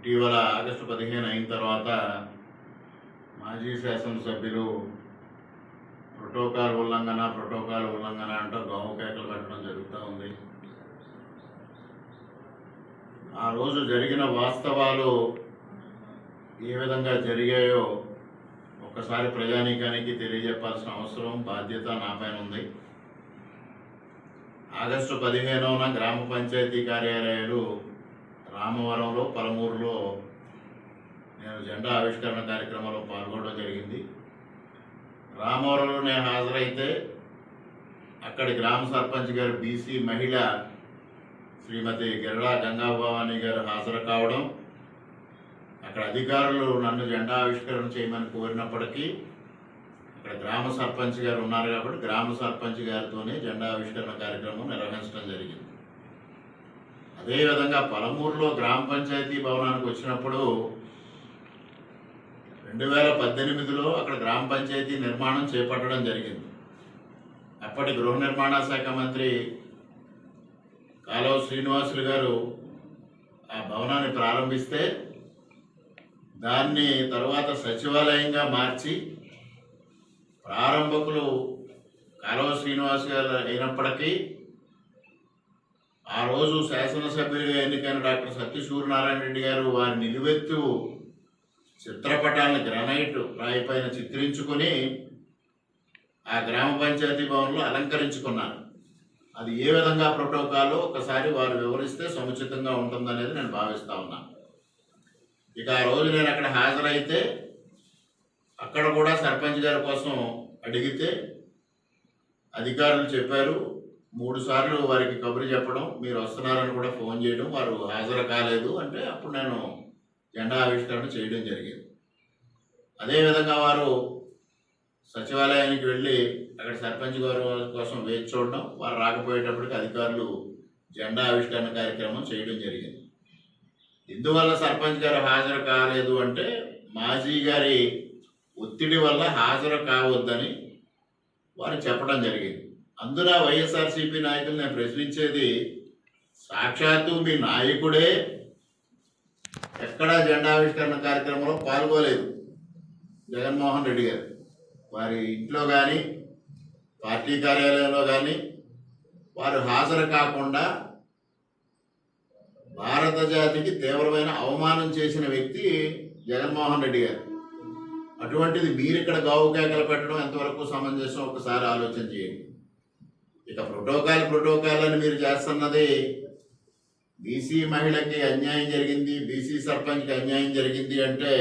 ఇటీవల ఆగస్టు పదిహేను అయిన తర్వాత మాజీ శాసనసభ్యులు ప్రోటోకాల్ ఉల్లంఘన ప్రోటోకాల్ ఉల్లంఘన అంటూ గోవు కేకలు పెట్టడం జరుగుతూ ఉంది. ఆ రోజు జరిగిన వాస్తవాలు ఏ విధంగా జరిగాయో ఒకసారి ప్రజానీకానికి తెలియజెప్పాల్సిన అవసరం బాధ్యత నా పైన ఉంది. ఆగస్టు పదిహేనున గ్రామ పంచాయతీ కార్యాలయాలు రామవరంలో పలమూరులో నేను జెండా ఆవిష్కరణ కార్యక్రమంలో పాల్గొనడం జరిగింది. రామవరంలో నేను హాజరైతే అక్కడి గ్రామ సర్పంచ్ గారు బీసీ మహిళ శ్రీమతి గిరళా గంగాభవాని గారు హాజరు కావడం అక్కడ అధికారులు నన్ను జెండా ఆవిష్కరణ చేయమని కోరినప్పటికీ ఇక్కడ గ్రామ సర్పంచ్ గారు ఉన్నారు కాబట్టి గ్రామ సర్పంచ్ గారితోనే జెండా ఆవిష్కరణ కార్యక్రమం నిర్వహించడం జరిగింది. అదేవిధంగా పలమూరులో గ్రామ పంచాయతీ భవనానికి వచ్చినప్పుడు రెండు వేల పద్దెనిమిదిలో అక్కడ గ్రామ పంచాయతీ నిర్మాణం చేపట్టడం జరిగింది. అప్పటి గృహ నిర్మాణ శాఖ మంత్రి కాలువ శ్రీనివాసులు గారు ఆ భవనాన్ని ప్రారంభిస్తే దాన్ని తర్వాత సచివాలయంగా మార్చి ప్రారంభకులు కాలువ శ్రీనివాస్ గారు అయినప్పటికీ ఆ రోజు శాసనసభ్యుడిగా ఎన్నికైన డాక్టర్ సత్య సూర్యనారాయణ రెడ్డి గారు వారి నిలువెత్తు చిత్రపటాలను గ్రనైట్ రాయిపైన చిత్రించుకొని ఆ గ్రామ పంచాయతీ భవన్లో అలంకరించుకున్నారు. అది ఏ విధంగా ప్రోటోకాలో ఒకసారి వారు వివరిస్తే సముచితంగా ఉంటుందనేది నేను భావిస్తా ఉన్నాను ఇక ఆ రోజు నేను అక్కడ హాజరైతే అక్కడ కూడా సర్పంచ్ గారి కోసం అడిగితే అధికారులు చెప్పారు మూడు సార్లు వారికి కబురు చెప్పడం మీరు వస్తున్నారని కూడా ఫోన్ చేయడం వారు హాజరు కాలేదు అంటే అప్పుడు నేను జెండా ఆవిష్కరణ చేయడం జరిగింది. అదేవిధంగా వారు సచివాలయానికి వెళ్ళి అక్కడ సర్పంచ్ గారు కోసం వేచి చూడడం వారు రాకపోయేటప్పటికి అధికారులు జెండా ఆవిష్కరణ కార్యక్రమం చేయడం జరిగింది. ఇందువల్ల సర్పంచ్ గారు హాజరు కాలేదు అంటే మాజీ గారి ఒత్తిడి వల్ల హాజరు కావద్దని వారు చెప్పడం జరిగింది. అందున వైఎస్ఆర్సీపీ నాయకులు నేను ప్రశ్నించేది సాక్షాత్తు మీ నాయకుడే ఎక్కడా జెండావిష్కరణ కార్యక్రమంలో పాల్గొలేదు. జగన్మోహన్ రెడ్డి గారు. వారి ఇంట్లో కానీ పార్టీ కార్యాలయంలో కానీ వారు హాజరు కాకుండా భారత జాతికి తీవ్రమైన అవమానం చేసిన వ్యక్తి జగన్మోహన్ రెడ్డి గారు. అటువంటిది మీరు ఇక్కడ గావు కేకలు పెట్టడం ఎంతవరకు సమంజసం? ఒకసారి ఆలోచన చేయండి. ఇక ప్రోటోకాల్ ప్రోటోకాల్ అని మీరు చేస్తున్నది బీసీ మహిళకి అన్యాయం జరిగింది బీసీ సర్పంచ్కి అన్యాయం జరిగింది అంటే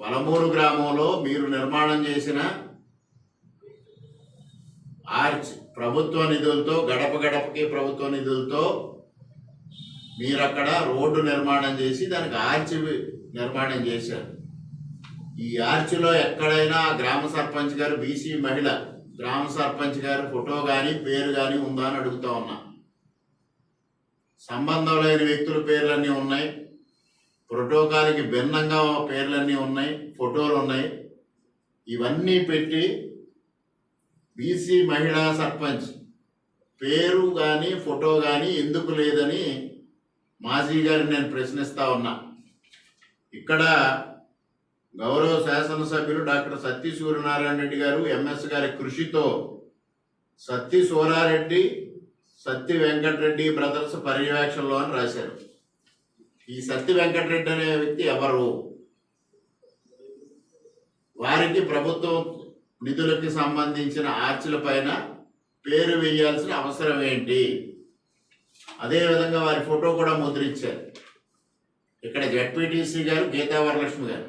పలమూరు గ్రామంలో మీరు నిర్మాణం చేసిన ఆర్చ్ ప్రభుత్వ నిధులతో గడప గడపకి ప్రభుత్వ నిధులతో మీరు అక్కడ రోడ్డు నిర్మాణం చేసి దానికి ఆర్చ్ నిర్మాణం చేశారు. ఈ ఆర్చ్లో ఎక్కడైనా గ్రామ సర్పంచ్ గారు బీసీ మహిళ గ్రామ సర్పంచ్ గారు ఫోటో కానీ పేరు కానీ ఉందా అని అడుగుతా ఉన్నా. సంబంధం లేని వ్యక్తుల పేర్లన్నీ ఉన్నాయి. ప్రోటోకాల్కి భిన్నంగా పేర్లన్నీ ఉన్నాయి ఫోటోలు ఉన్నాయి. ఇవన్నీ పెట్టి బీసీ మహిళా సర్పంచ్ పేరు కానీ ఫోటో కానీ ఎందుకు లేదని మాజీ గారిని నేను ప్రశ్నిస్తా ఉన్నా. ఇక్కడ గౌరవ శాసనసభ్యులు డాక్టర్ సత్తి సూర్యనారాయణ రెడ్డి గారు ఎంఎస్ గారి కృషితో సత్తి సూరారెడ్డి సత్తి వెంకటరెడ్డి బ్రదర్స్ పర్యవేక్షణలో అని రాశారు. ఈ సత్తి వెంకటరెడ్డి అనే వ్యక్తి ఎవరు? వారికి ప్రభుత్వం నిధులకి సంబంధించిన ఆర్చుల పైన పేరు వేయాల్సిన అవసరం ఏంటి? అదేవిధంగా వారి ఫోటో కూడా ముద్రించారు. ఇక్కడ జడ్పీటీసీ గారు గీతా వరలక్ష్మి గారు.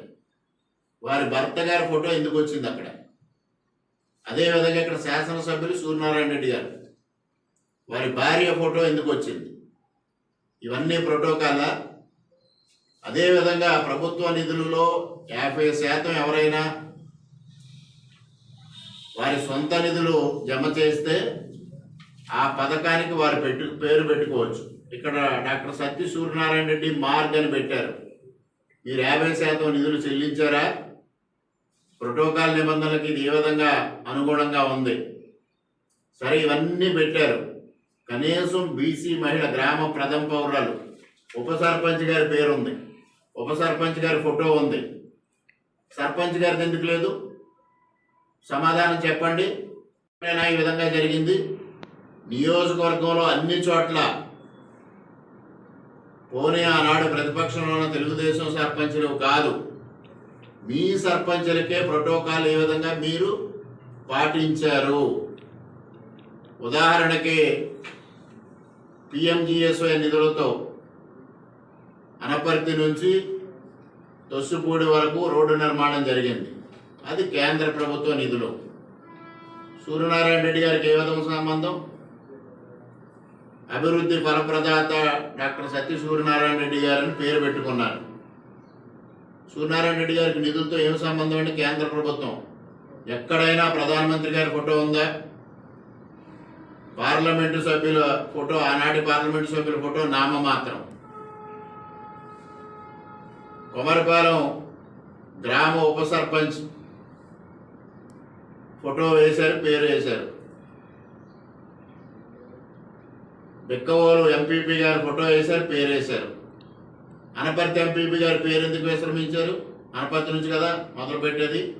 వారి భర్త గారి ఫోటో ఎందుకు వచ్చింది అక్కడ? అదేవిధంగా ఇక్కడ శాసనసభ్యులు సూర్యనారాయణ రెడ్డి గారు. వారి భార్య ఫోటో ఎందుకు వచ్చింది? ఇవన్నీ ప్రోటోకాలా. అదేవిధంగా ప్రభుత్వ నిధులలో యాభై శాతం ఎవరైనా వారి సొంత నిధులు జమ చేస్తే ఆ పథకానికి వారు పెట్టు పేరు పెట్టుకోవచ్చు. ఇక్కడ డాక్టర్ సత్య సూర్యనారాయణ రెడ్డి మార్గ్ అని పెట్టారు. మీరు యాభై శాతం నిధులు చెల్లించారా? ప్రోటోకాల్ నిబంధనలకి ఇది ఏ విధంగా అనుగుణంగా ఉంది? సరే ఇవన్నీ పెట్టారు. కనీసం బీసీ మహిళ గ్రామ ప్రథమ పౌరులు ఉప సర్పంచ్ గారి పేరు ఉంది ఉప సర్పంచ్ గారి ఫోటో ఉంది. సర్పంచ్ గారిది ఎందుకు లేదు? సమాధానం చెప్పండి. నేను ఈ విధంగా జరిగింది? నియోజకవర్గంలో అన్ని చోట్ల పోనీ ఆనాడు ప్రతిపక్షంలో ఉన్న తెలుగుదేశం సర్పంచ్లు కాదు. మీ సర్పంచులకే ప్రోటోకాల్ ఏ విధంగా మీరు పాటించారు? ఉదాహరణకి పిఎంజిఎస్వై నిధులతో అనపర్తి నుంచి తొస్సుపూడి వరకు రోడ్డు నిర్మాణం జరిగింది. అది కేంద్ర ప్రభుత్వ నిధులు. సూర్యనారాయణ రెడ్డి గారికి ఏ విధంగా సంబంధం? అభివృద్ధి ఫలప్రదాత డాక్టర్ సత్య సూర్యనారాయణ రెడ్డి గారిని పేరు పెట్టుకున్నారు. సూర్యనారాయణ రెడ్డి గారికి నిధులతో ఏం సంబంధం అంటే కేంద్ర ప్రభుత్వం? ఎక్కడైనా ప్రధానమంత్రి గారి ఫోటో ఉందా? పార్లమెంటు సభ్యుల ఫోటో ఆనాటి పార్లమెంటు సభ్యుల ఫోటో నామ మాత్రం కొమరపాలెం గ్రామ ఉప సర్పంచ్ ఫోటో వేశారు పేరు వేశారు. బిక్కవోలు ఎంపీపీ గారి ఫోటో వేశారు పేరు వేశారు. అనపర్తి ఎంపీపీ గారి పేరు ఎందుకు విశ్రమించారు? అనపర్తి నుంచి కదా మొదలు పెట్టేది?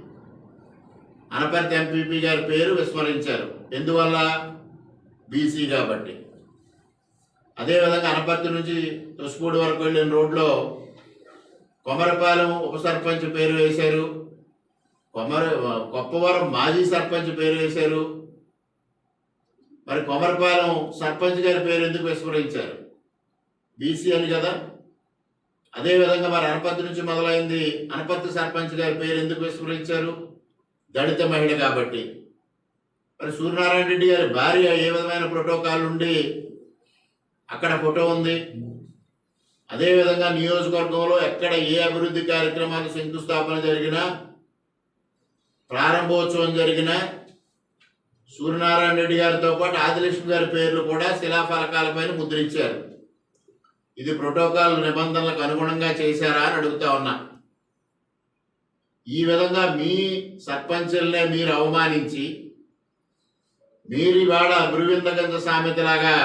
అనపర్తి ఎంపీపీ గారి పేరు విస్మరించారు. ఎందువల్ల? బీసీ కాబట్టి. అదేవిధంగా అనపర్తి నుంచి తుస్పూడి వరకు వెళ్ళిన రోడ్లో కొమరపాలెం ఉప సర్పంచ్ పేరు వేశారు. కొమర కొప్పవరం మాజీ సర్పంచ్ పేరు వేశారు. మరి కొమరపాలెం సర్పంచ్ గారి పేరు ఎందుకు విస్మరించారు? బీసీ అని కదా? అదేవిధంగా మరి అనపత్తి నుంచి మొదలైంది అనపత్తి సర్పంచ్ గారి పేరు ఎందుకు విస్మరించారు? దళిత మహిళ కాబట్టి. మరి సూర్యనారాయణ రెడ్డి గారి భార్య ఏ విధమైన ప్రోటోకాల్ ఉండి అక్కడ ఫోటో ఉంది? అదేవిధంగా నియోజకవర్గంలో ఎక్కడ ఏ అభివృద్ధి కార్యక్రమాలు శంకుస్థాపన జరిగినా ప్రారంభోత్సవం జరిగిన సూర్యనారాయణ రెడ్డి గారితో పాటు ఆదిలక్ష్మి గారి పేర్లు కూడా శిలాఫలకాలపైన ముద్రించారు. ఇది ప్రోటోకాల్ నిబంధనలకు అనుగుణంగా చేశారా అని అడుగుతా ఉన్నా. ఈ విధంగా మీ సర్పంచుల్నే మీరు అవమానించి మీరు ఇవాళ గురువిందగంజ సామెతలాగా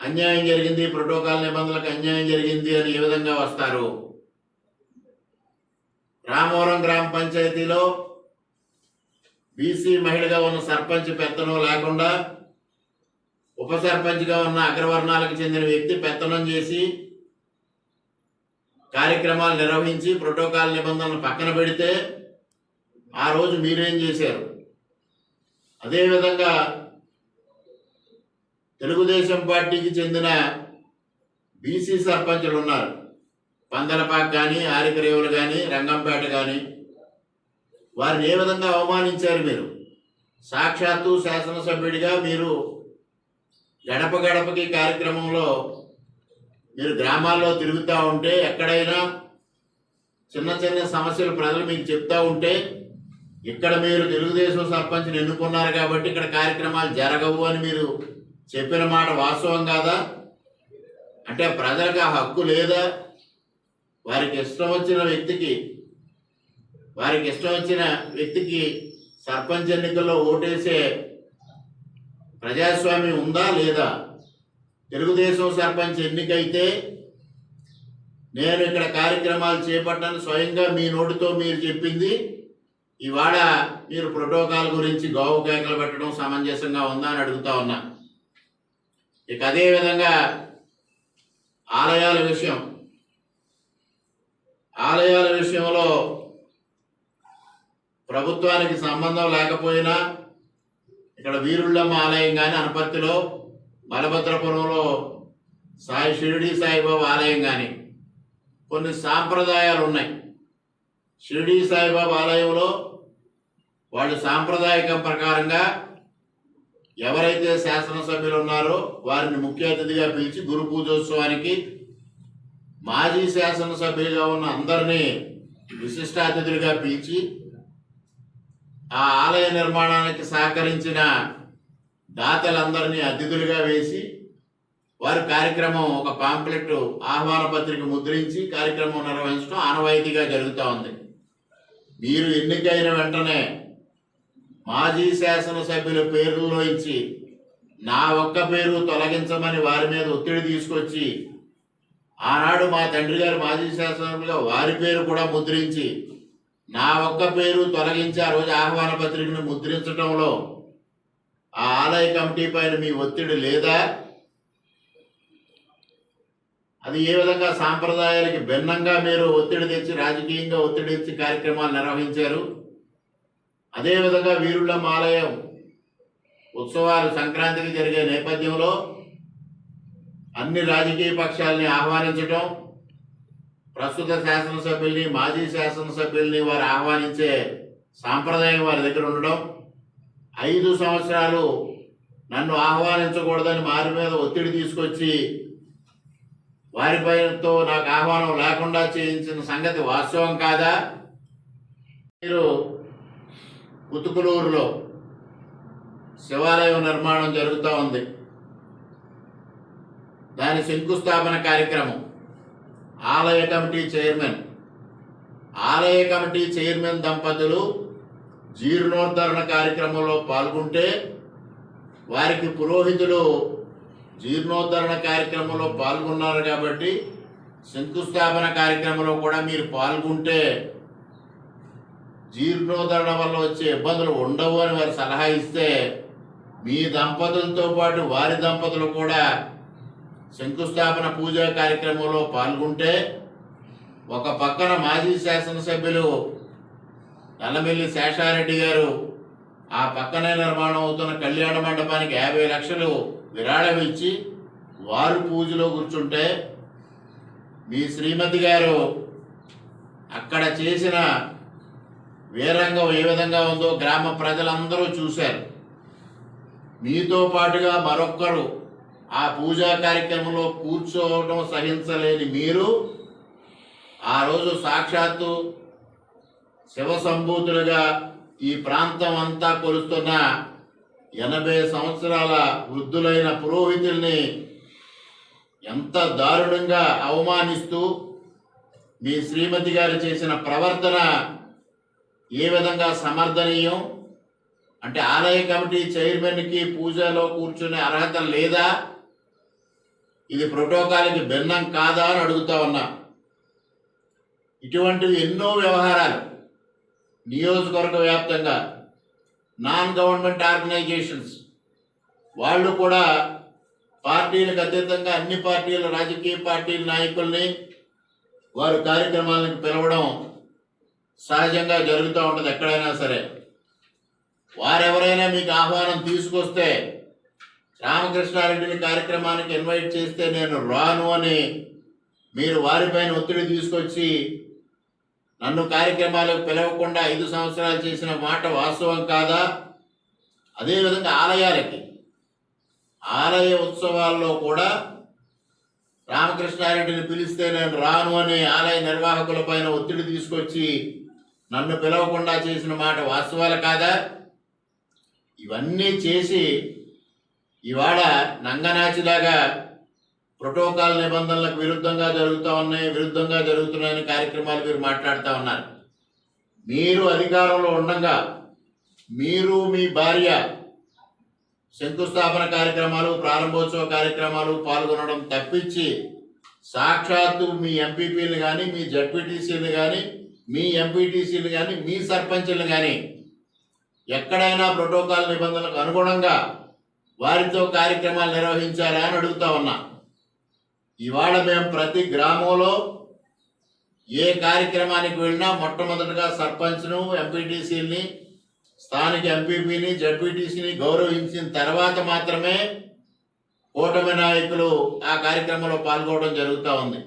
అన్యాయం జరిగింది ప్రోటోకాల్ నిబంధనలకు అన్యాయం జరిగింది అని ఏ విధంగా వస్తారు? రామవరం గ్రామ పంచాయతీలో బీసీ మహిళగా ఉన్న సర్పంచ్ పెత్తనం లేకుండా ఉప సర్పంచ్గా ఉన్న అగ్రవర్ణాలకు చెందిన వ్యక్తి పెత్తనం చేసి కార్యక్రమాలు నిర్వహించి ప్రోటోకాల్ నిబంధనలు పక్కన పెడితే ఆ రోజు మీరేం చేశారు? అదేవిధంగా తెలుగుదేశం పార్టీకి చెందిన బీసీ సర్పంచులు ఉన్నారు. పందలపాక్ కానీ ఆరికరేవులు కానీ రంగంపేట కానీ వారిని ఏ విధంగా అవమానించారు మీరు? సాక్షాత్తు శాసనసభ్యుడిగా మీరు గడప గడపకి కార్యక్రమంలో మీరు గ్రామాల్లో తిరుగుతూ ఉంటే ఎక్కడైనా చిన్న చిన్న సమస్యలు ప్రజలు మీకు చెప్తూ ఉంటే ఇక్కడ మీరు తెలుగుదేశం సర్పంచ్ని ఎన్నుకున్నారు కాబట్టి ఇక్కడ కార్యక్రమాలు జరగవు అని మీరు చెప్పిన మాట వాస్తవం కాదా? అంటే ప్రజలకు ఆ హక్కు లేదా? వారికి ఇష్టం వచ్చిన వ్యక్తికి వారికి ఇష్టం వచ్చిన వ్యక్తికి సర్పంచ్ ఎన్నికల్లో ఓటేసే ప్రజాస్వామ్యం ఉందా లేదా? తెలుగుదేశం సర్పంచ్ ఎన్నికైతే నేను ఇక్కడ కార్యక్రమాలు చేపట్టాను స్వయంగా మీ నోటితో మీరు చెప్పింది ఇవాళ మీరు ప్రోటోకాల్ గురించి గోవు కేకలు పెట్టడం సమంజసంగా ఉందా అని అడుగుతా ఉన్నా. ఇక అదే విధంగా ఆలయాల విషయం. ఆలయాల విషయంలో ప్రభుత్వానికి సంబంధం లేకపోయినా ఇక్కడ వీరుళ్ళమ్మ ఆలయం కానీ అనపర్తిలో బలభద్రపురంలో సాయి షిరిడి సాయిబాబా ఆలయం కానీ కొన్ని సాంప్రదాయాలు ఉన్నాయి. షిరిడి సాయిబాబా ఆలయంలో వాళ్ళు సాంప్రదాయకం ప్రకారంగా ఎవరైతే శాసనసభ్యులు ఉన్నారో వారిని ముఖ్య అతిథిగా పిలిచి గురు పూజోత్సవానికి మాజీ శాసనసభ్యులుగా ఉన్న అందరినీ విశిష్ట అతిథులుగా పిలిచి ఆ ఆలయ నిర్మాణానికి సహకరించిన దాతలందరినీ అతిథులుగా వేసి వారి కార్యక్రమం ఒక పాంప్లెట్ ఆహ్వాన పత్రిక ముద్రించి కార్యక్రమం నిర్వహించడం ఆనవాయితీగా జరుగుతూ ఉంది. మీరు ఎన్నికైన వెంటనే మాజీ శాసనసభ్యుల పేర్లలో ఇచ్చి నా ఒక్క పేరు తొలగించమని వారి మీద ఒత్తిడి తీసుకొచ్చి ఆనాడు మా తండ్రి గారు మాజీ శాసనసభ్యులుగా వారి పేరు కూడా ముద్రించి నా ఒక్క పేరు తొలగించి ఆ రోజు ఆహ్వాన పత్రికను ముద్రించడంలో ఆ ఆలయ కమిటీ పైన మీ ఒత్తిడి లేదా? అది ఏ విధంగా సాంప్రదాయాలకి భిన్నంగా మీరు ఒత్తిడి తెచ్చి రాజకీయంగా ఒత్తిడి తెచ్చి కార్యక్రమాలు నిర్వహించారు? అదేవిధంగా వీరుళ్ళమ్మ ఆలయం ఉత్సవాలు సంక్రాంతికి జరిగే నేపథ్యంలో అన్ని రాజకీయ పక్షాలని ఆహ్వానించడం ప్రస్తుత శాసనసభ్యుల్ని మాజీ శాసనసభ్యుల్ని వారు ఆహ్వానించే సాంప్రదాయం వారి దగ్గర ఉండడం ఐదు సంవత్సరాలు నన్ను ఆహ్వానించకూడదని వారి మీద ఒత్తిడి తీసుకొచ్చి వారిపైతో నాకు ఆహ్వానం లేకుండా చేయించిన సంగతి వాస్తవం కాదా? మీరు ఉతుకులూరులో శివాలయం నిర్మాణం జరుగుతూ ఉంది. దాని శంకుస్థాపన కార్యక్రమం. ఆలయ కమిటీ చైర్మన్. ఆలయ కమిటీ చైర్మన్ దంపతులు జీర్ణోద్ధరణ కార్యక్రమంలో పాల్గొంటే వారికి పురోహితులు జీర్ణోద్ధరణ కార్యక్రమంలో పాల్గొన్నారు కాబట్టి శంకుస్థాపన కార్యక్రమంలో కూడా మీరు పాల్గొంటే జీర్ణోద్ధరణ వల్ల వచ్చే ఇబ్బందులు ఉండవు అని వారు సలహా ఇస్తే మీ దంపతులతో పాటు వారి దంపతులు కూడా శంకుస్థాపన పూజా కార్యక్రమంలో పాల్గొంటే ఒక పక్కన మాజీ శాసనసభ్యులు నల్లమిల్లి శేషారెడ్డి గారు ఆ పక్కనే నిర్మాణం అవుతున్న కళ్యాణ మండపానికి యాభై లక్షలు విరాళం ఇచ్చి వారు పూజలో కూర్చుంటే మీ శ్రీమతి గారు అక్కడ చేసిన వీరంగం ఏ విధంగా ఉందో గ్రామ ప్రజలందరూ చూశారు. మీతో పాటుగా మరొక్కరు ఆ పూజా కార్యక్రమంలో కూర్చోవడం సహించలేని మీరు ఆ రోజు సాక్షాత్తు శివసంభూతులుగా ఈ ప్రాంతం అంతా కొలుస్తున్న ఎనభై సంవత్సరాల వృద్ధులైన పురోహితుల్ని ఎంత దారుణంగా అవమానిస్తూ మీ శ్రీమతి గారు చేసిన ప్రవర్తన ఏ విధంగా సమర్థనీయం? అంటే ఆలయ కమిటీ చైర్మన్కి పూజలో కూర్చునే అర్హత లేదా? ఇది ప్రోటోకాల్కి భిన్నం కాదా అని అడుగుతా ఉన్నా. ఇటువంటివి ఎన్నో వ్యవహారాలు. నియోజకవర్గ వ్యాప్తంగా నాన్ గవర్నమెంట్ ఆర్గనైజేషన్స్ వాళ్ళు కూడా పార్టీలకు అతీతంగా అన్ని పార్టీల రాజకీయ పార్టీల నాయకుల్ని వారు కార్యక్రమాలకు పిలవడం సహజంగా జరుగుతూ ఉంటుంది ఎక్కడైనా సరే. వారెవరైనా మీకు ఆహ్వానం తీసుకొస్తే రామకృష్ణారెడ్డిని కార్యక్రమానికి ఇన్వైట్ చేస్తే నేను రాను అని మీరు వారిపైన ఒత్తిడి తీసుకొచ్చి నన్ను కార్యక్రమాలకు పిలవకుండా ఐదు సంవత్సరాలు చేసిన మాట వాస్తవం కాదా? అదేవిధంగా ఆలయాలకి. ఆలయ ఉత్సవాల్లో కూడా రామకృష్ణారెడ్డిని పిలిస్తే నేను రాను అని ఆలయ నిర్వాహకుల పైన ఒత్తిడి తీసుకొచ్చి నన్ను పిలవకుండా చేసిన మాట వాస్తవాలు కాదా? ఇవన్నీ చేసి ఇవాళ నంగనాచిలాగా ప్రోటోకాల్ నిబంధనలకు విరుద్ధంగా జరుగుతూ ఉన్నాయి విరుద్ధంగా జరుగుతున్నాయని కార్యక్రమాలు మీరు మాట్లాడుతూ ఉన్నారు. మీరు అధికారంలో ఉండగా మీరు మీ భార్య శంకుస్థాపన కార్యక్రమాలు ప్రారంభోత్సవ కార్యక్రమాలు పాల్గొనడం తప్పించి సాక్షాత్తు మీ ఎంపీపీలు కానీ మీ జడ్పీటీసీలు కానీ మీ ఎంపీటీసీలు కానీ మీ సర్పంచ్లు కానీ ఎక్కడైనా ప్రోటోకాల్ నిబంధనలకు అనుగుణంగా వారితో కార్యక్రమాలు నిర్వహించారా అని అడుగుతా ఉన్నా. ఇవాళ మేము ప్రతి గ్రామంలో ఏ కార్యక్రమానికి వెళ్ళినా మొట్టమొదటిగా సర్పంచ్ను ఎంపీటీసీని స్థానిక ఎంపీపీని జడ్పీటీసీని గౌరవించిన తర్వాత మాత్రమే కూటమి నాయకులు ఆ కార్యక్రమంలో పాల్గొనడం జరుగుతూ ఉంది.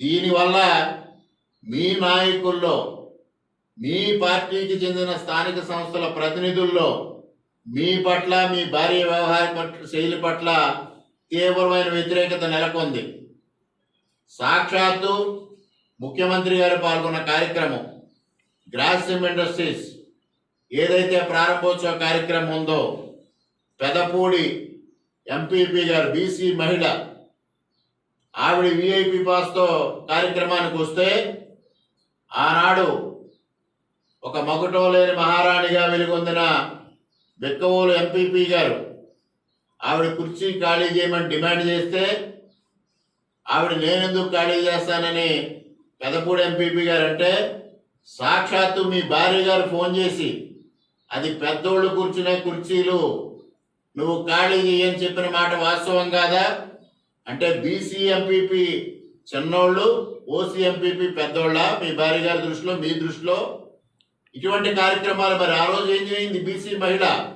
దీనివల్ల మీ నాయకుల్లో మీ పార్టీకి చెందిన స్థానిక సంస్థల ప్రతినిధుల్లో మీ పట్ల మీ భార్య వ్యవహార పట్ల శైలి పట్ల తీవ్రమైన వ్యతిరేకత నెలకొంది. సాక్షాత్తు ముఖ్యమంత్రి గారు పాల్గొన్న కార్యక్రమం గ్రాసిమ్ ఇండస్ట్రీస్ ఏదైతే ప్రారంభోత్సవ కార్యక్రమం ఉందో పెదపూడి ఎంపీపీ గారు బీసీ మహిళ ఆవిడ విఐపి పాస్తో కార్యక్రమానికి వస్తే ఆనాడు ఒక మగుటం లేని మహారాణిగా వెలుగొందిన బెక్కవోలు ఎంపీపీ గారు ఆవిడ కుర్చీ ఖాళీ చేయమని డిమాండ్ చేస్తే ఆవిడ నేనెందుకు ఖాళీ చేస్తానని పెదపూడి ఎంపీపీ గారు అంటే సాక్షాత్తు మీ భార్య గారు ఫోన్ చేసి అది పెద్దోళ్ళు కూర్చునే కుర్చీలు నువ్వు ఖాళీ చేయని చెప్పిన మాట వాస్తవం కాదా? అంటే బీసీ ఎంపీపీ చిన్నోళ్ళు ఓసీ ఎంపీపీ పెద్దోళ్ళ మీ భార్య గారి దృష్టిలో మీ దృష్టిలో? ఇటువంటి కార్యక్రమాలు మరి ఆ రోజు ఏం చేయింది బీసీ మహిళ?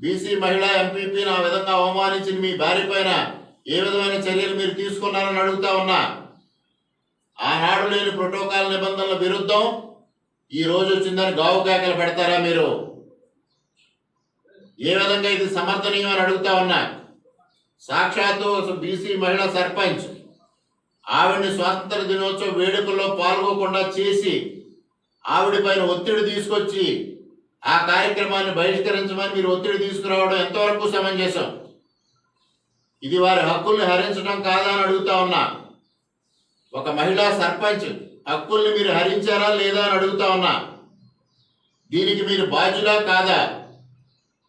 బీసీ మహిళ ఎంపీపీని ఆ విధంగా అవమానించిన మీ భార్య పైన. ఏ విధమైన చర్యలు మీరు తీసుకున్నారని అడుగుతా ఉన్నా. ఆనాడు లేని ప్రోటోకాల్ నిబంధనల విరుద్ధం. ఈ రోజు వచ్చిందని గావు కేకలు పెడతారా మీరు? ఏ విధంగా ఇది సమర్థనీయం అని అడుగుతా ఉన్నా. సాక్షాత్తు బీసీ మహిళా సర్పంచ్ ఆవిడ్ని స్వాతంత్ర దినోత్సవ వేడుకల్లో పాల్గొకుండా చేసి ఆవిడ పైన ఒత్తిడి తీసుకొచ్చి ఆ కార్యక్రమాన్ని బహిష్కరించమని మీరు ఒత్తిడి తీసుకురావడం ఎంతవరకు సమంజసం? ఇది వారి హక్కుల్ని హరించడం కాదా అని అడుగుతా ఉన్నా. ఒక మహిళా సర్పంచ్ హక్కుల్ని మీరు హరించారా లేదా అని అడుగుతా ఉన్నా. దీనికి మీరు బాధ్యులా కాదా?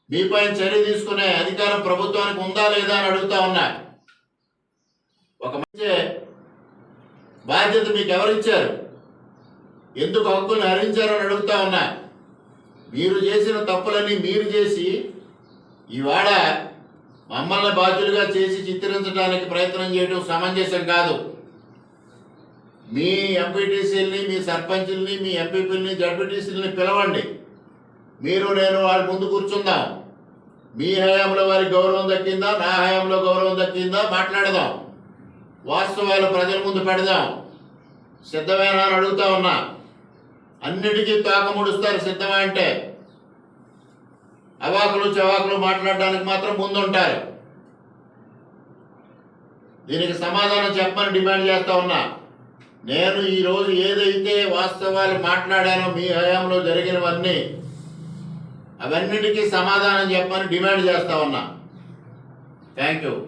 మీపైన చర్య తీసుకునే అధికారం ప్రభుత్వానికి ఉందా లేదా అని అడుగుతా ఉన్నా. ఒక మంచి బాధ్యత మీకు ఎవరిచ్చారు? ఎందుకు హక్కుల్ని హరించారని అడుగుతా ఉన్నా. మీరు చేసిన తప్పులన్నీ మీరు చేసి ఇవాళ మమ్మల్ని బాధ్యులుగా చేసి చిత్రించడానికి ప్రయత్నం చేయడం సమంజసం కాదు. మీ ఎంపీటీసీలని మీ సర్పంచుల్ని మీ ఎంపీపీలని జడ్పీటీసీలని పిలవండి. మీరు నేను వాళ్ళ ముందు కూర్చుందాం. మీ హయాంలో వారికి గౌరవం దక్కిందా? నా హయాంలో గౌరవం దక్కిందా? మాట్లాడదాం. వాస్తవాలు ప్రజల ముందు పెడదాం. సిద్ధమేనా అని అడుగుతా ఉన్నా. అన్నిటికీ తోక ముడుస్తారు సిద్ధమా అంటే? అవాకులు చవాకులు మాట్లాడడానికి మాత్రం ముందుంటారు. దీనికి సమాధానం చెప్పని డిమాండ్ చేస్తా ఉన్నా. నేను ఈరోజు ఏదైతే వాస్తవాలు మాట్లాడానో మీ హయాంలో జరిగినవన్నీ అవన్నిటికీ సమాధానం చెప్పని డిమాండ్ చేస్తా ఉన్నా. Thank you.